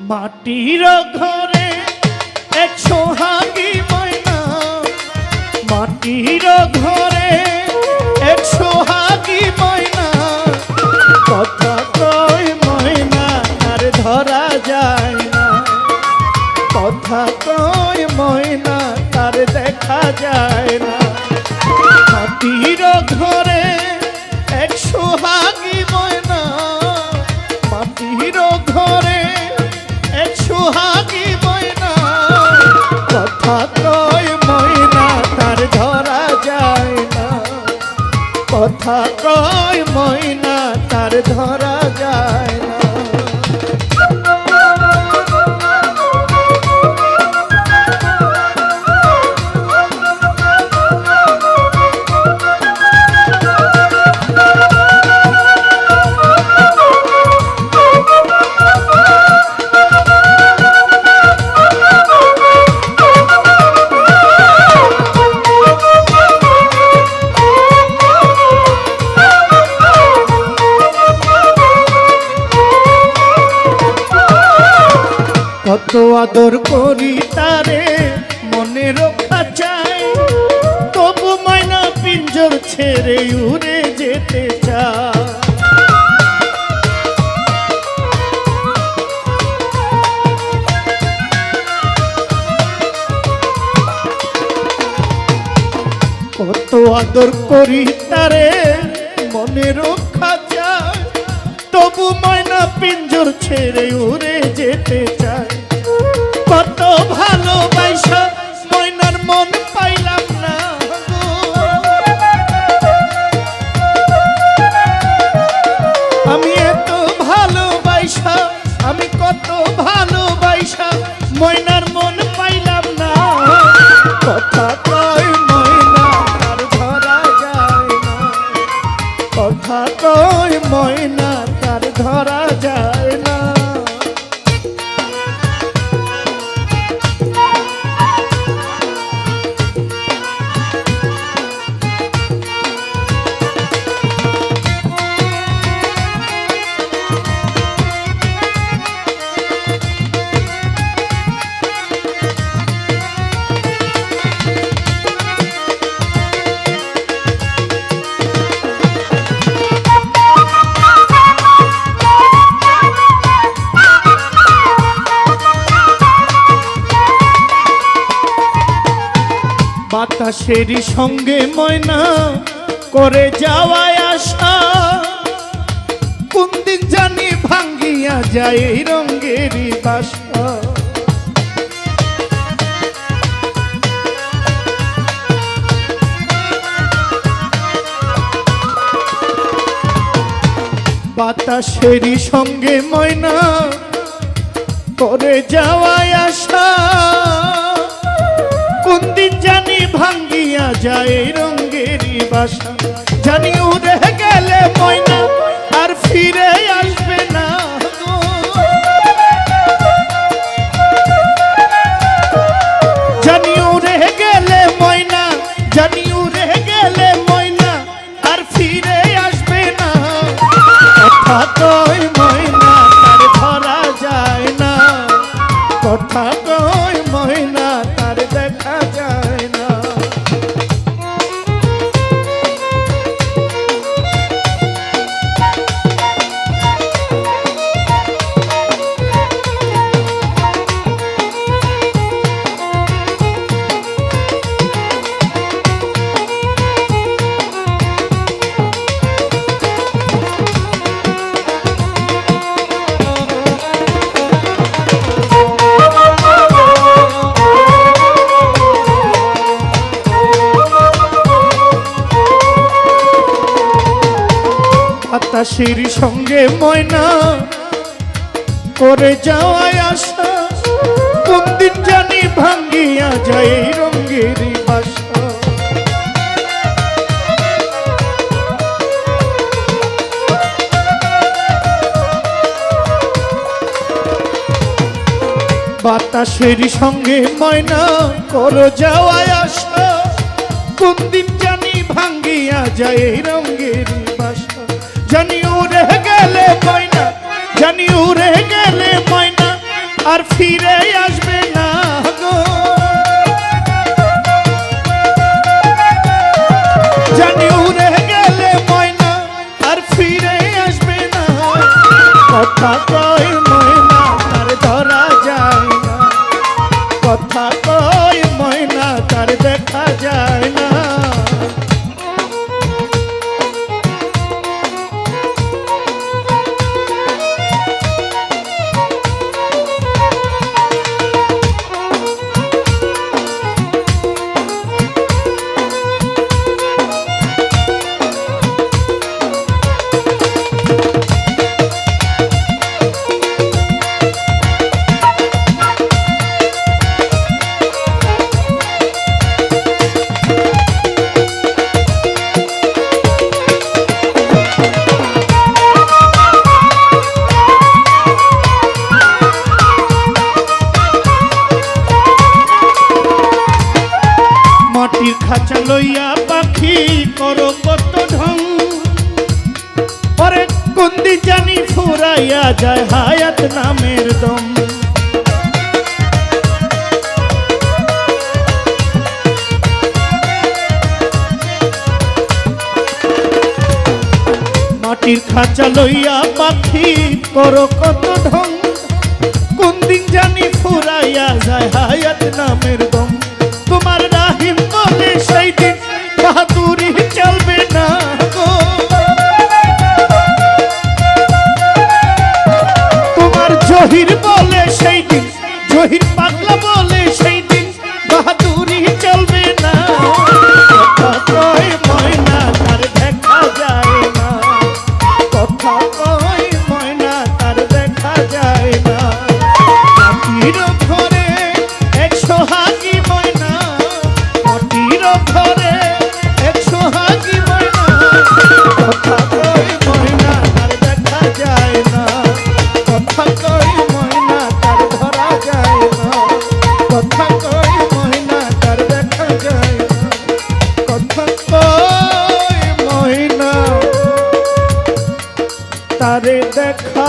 মাটির ঘরে এক সোহাগী ময়না। মাটির ঘরে এক সোহাগী ময়না। কথা কয় ময়না, আর ধরা যায় না। কথা কয় ময়না তার দেখা যায় কথা কয় ময়না তার ধরা যায়। কত আদর করি তারে মনে রক্ষা চাই। তবু ময়না পিঞ্জর ছেড়ে উড়ে যেতে চায় কত আদর করি তারে মনে রক্ষা চায় তবু ময়না পিঞ্জর ছেড়ে উড়ে যেতে চায় ভালোবাসা ময়নার মন বাতাসেরই সঙ্গে ময়না করে যাওয়ায় আশা। কোন দিন জানি ভাঙ্গিয়া যায় এই রঙ্গেরই বাসা। বাতাসেরই সঙ্গে ময়না করে যাওয়ায় আশা। জানি ভাঙ্গিয়া যায় এই রঙ্গেরই বাসা। জানি উড়ে গেলে ময়না, আর ফিরে আসবে না। জানি উড়ে গেলে ময়না জানি উড়ে গেলে ময়না, আর ফিরে আসবে না। কথা কয় ময়না তার যায় না। ময়না তার দেখা যায় বাতাসের সঙ্গে ময়না করে যাওয়ায় আশা। কোন দিন জানি ভাঙ্গিয়া যায় রঙ্গের বাতাসের সঙ্গে ময়না করো যাওয়ায় আশা। কোন দিন জানি ভাঙ্গিয়া যায় রঙ্গের জানি উড়ে গেলে ময়না জানি উড়ে গেলে ময়না আর ফিরে আসবে না গো। জানি উড়ে গেলে ময়না আর ফিরে আসবে না। কথা কয় পাওয়া হায়াত নামের দম। মাটির খাঁচা লইয়া পাখি করো কত ঢং। কোন দিন জানি ফুরাইয়া যায় হায়াত নামের দম। देखा